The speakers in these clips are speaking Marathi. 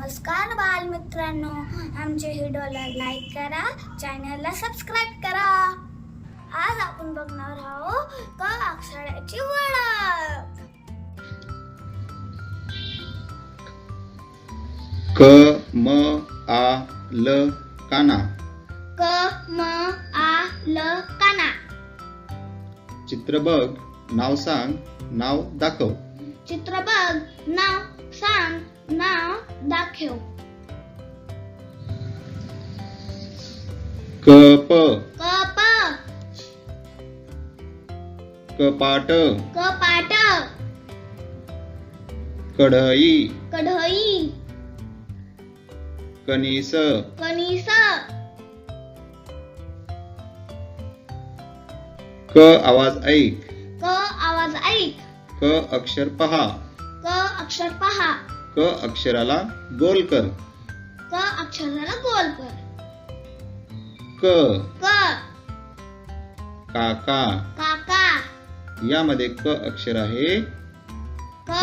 मित्रांनो आमच्या व्हिडिओला लाईक करा चॅनलला सबस्क्राईब करा. आज आपण बघणार आहोत क अक्षराची ओळख. क म आ ल काना. क म आ ल काना. चित्र बघ नाव सांग नाव दाखव. चित्र बघ नाव सांग नाव दाखव कप कप कपाट कपाट कढई. कढई. कणीस. कणीस. क आवाज ऐक. क आवाज ऐक. क अक्षर पहा. क अक्षर पहा. क अक्षराला गोल कर. क अक्षराला गोल कर. क. क. काका. काका. यामध्ये क अक्षर आहे क.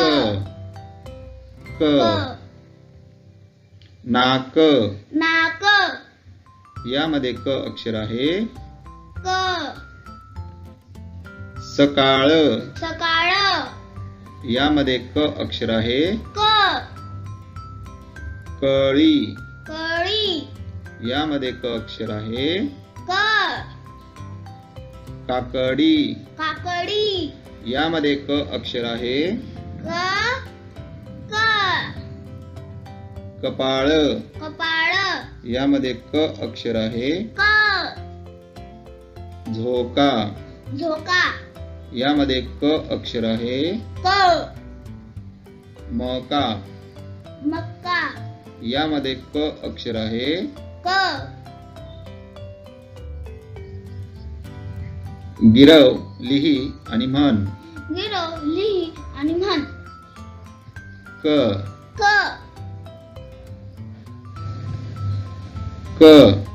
क. नाक. नाक. यामध्ये क अक्षर आहे क. सकाळ. सकाळ. यामध्ये क अक्षर आहे? क. कळी. कळी. यामध्ये क अक्षर आहे? क. काकडी. काकडी. यामध्ये क अक्षर आहे? क. क. कपाळ. कपाळ. यामध्ये क अक्षर आहे? क. झोका. झोका. यामध्ये क अक्षर आहे. क. मका मक्का. यामध्ये क अक्षर आहे. क. गिरव लिही आणि म्हण. गिरव लिही आणि म्हण. क क. क. क.